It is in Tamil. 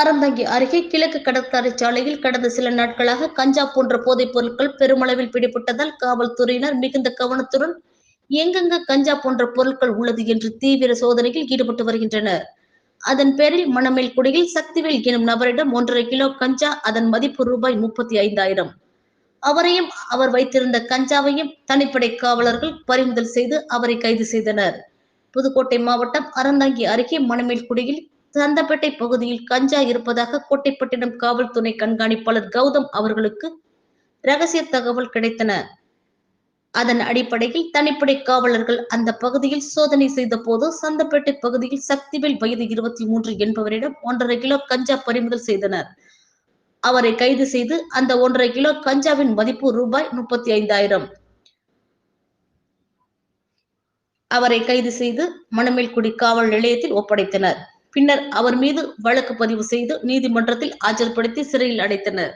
அறந்தாங்கி அருகே கிழக்கு கடற்கரை சாலையில் கடந்த சில நாட்களாக கஞ்சா போன்ற போதைப் பொருட்கள் பெருமளவில் பிடிபட்டதால் காவல்துறையினர் மிகுந்த கவனத்துடன் எங்கெங்க கஞ்சா போன்ற பொருட்கள் உள்ளது என்று தீவிர சோதனையில் ஈடுபட்டு வருகின்றனர். அதன் பேரில் மணமேல்குடியில் சக்திவேல் எனும் நபரிடம் ஒன்றரை கிலோ கஞ்சா அதன் மதிப்பு ரூபாய் முப்பத்தி ஐந்தாயிரம். அவரையும் அவர் வைத்திருந்த கஞ்சாவையும் தனிப்படை காவலர்கள் பறிமுதல் செய்து அவரை கைது செய்தனர். புதுக்கோட்டை மாவட்டம் அறந்தாங்கி அருகே மணமேல்குடியில் சந்தப்பேட்டை பகுதியில் கஞ்சா இருப்பதாக கோட்டைப்பட்டினம் காவல் துணை கண்காணிப்பாளர் கௌதம் அவர்களுக்கு ரகசிய தகவல் கிடைத்தன. அதன் அடிப்படையில் தனிப்படை காவலர்கள் அந்த பகுதியில் சோதனை செய்த போது சந்தப்பேட்டை பகுதியில் சக்திவேல் வயது இருபத்தி மூன்று என்பவரிடம் ஒன்றரை கிலோ கஞ்சா பறிமுதல் செய்தனர். அவரை கைது செய்து அந்த ஒன்றரை கிலோ கஞ்சாவின் மதிப்பு ரூபாய் முப்பத்தி ஐந்தாயிரம். அவரை கைது செய்து மணமேல்குடி காவல் நிலையத்தில் ஒப்படைத்தனர். பின்னர் அவர் மீது வழக்கு பதிவு செய்து நீதிமன்றத்தில் ஆஜர்படுத்தி சிறையில் அடைத்தனர்.